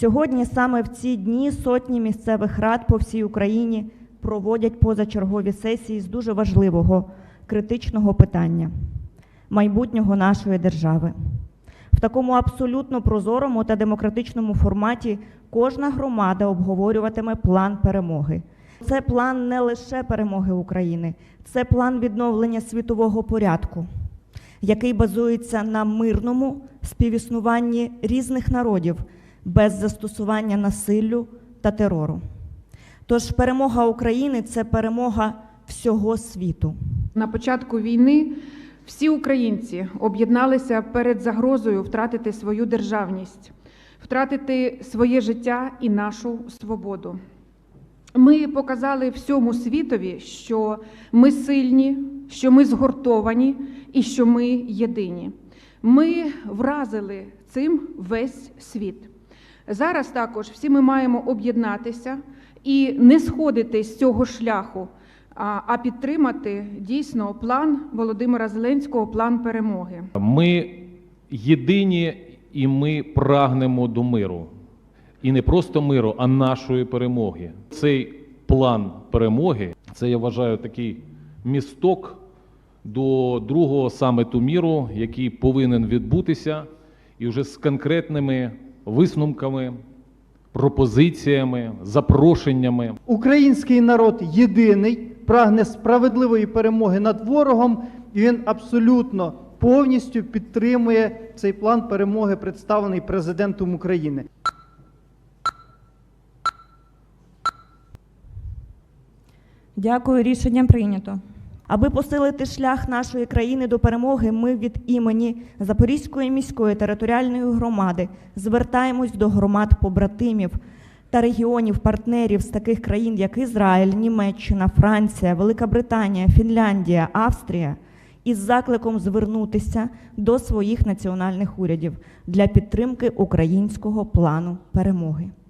Сьогодні саме в ці дні сотні місцевих рад по всій Україні проводять позачергові сесії з дуже важливого критичного питання майбутнього нашої держави. В такому абсолютно прозорому та демократичному форматі кожна громада обговорюватиме план перемоги. Це план не лише перемоги України, це план відновлення світового порядку, який базується на мирному співіснуванні різних народів без застосування насиллю та терору. Тож перемога України це перемога всього світу. На початку війни всі українці об'єдналися перед загрозою втратити свою державність, втратити своє життя і нашу свободу. Ми показали всьому світові, що ми сильні, що ми згуртовані і що ми єдині. Ми вразили цим весь світ. Зараз також всі ми маємо об'єднатися і не сходити з цього шляху, а підтримати дійсно план Володимира Зеленського, план перемоги. Ми єдині і ми прагнемо до миру. І не просто миру, а нашої перемоги. Цей план перемоги це я вважаю такий місток до другого саміту міру, який повинен відбутися, і вже з конкретними висновками, пропозиціями, запрошеннями. Український народ єдиний, прагне справедливої перемоги над ворогом, і він абсолютно повністю підтримує цей план перемоги, представлений президентом України. Дякую, рішення прийнято. Аби посилити шлях нашої країни до перемоги, ми від імені Запорізької міської територіальної громади звертаємось до громад побратимів та регіонів партнерів з таких країн, як Ізраїль, Німеччина, Франція, Велика Британія, Фінляндія, Австрія, із закликом звернутися до своїх національних урядів для підтримки українського плану перемоги.